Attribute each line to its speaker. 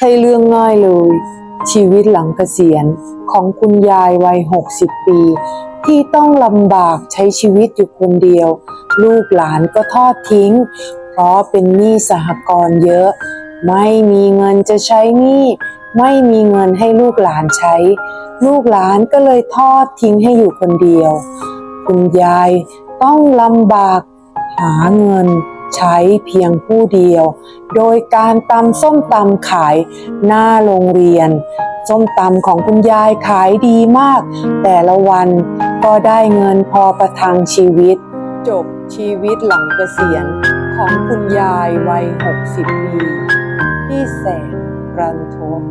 Speaker 1: ใช่เรื่องง่ายเลย ชีวิตหลังเกษียณของคุณยายวัย 60 ปี ที่ต้องลำบากใช้ชีวิตอยู่คนเดียว ลูกหลานก็ทอดทิ้ง เพราะเป็นหนี้สหกรณ์เยอะ ไม่มีเงินจะใช้หนี้ไม่มีเงินให้ลูกหลานใช้ ลูกหลานก็เลยทอดทิ้งให้อยู่คนเดียว คุณยายต้องลำบาก หาเงินใช้เพียงผู้เดียว โดยการตำส้มตำขายหน้าโรงเรียน ส้มตำของคุณยายขายดีมาก แต่ละวันก็ได้เงินพอประทังชีวิต จบชีวิตหลังเกษียณของคุณยายวัย 60 ปีที่แสนรันทด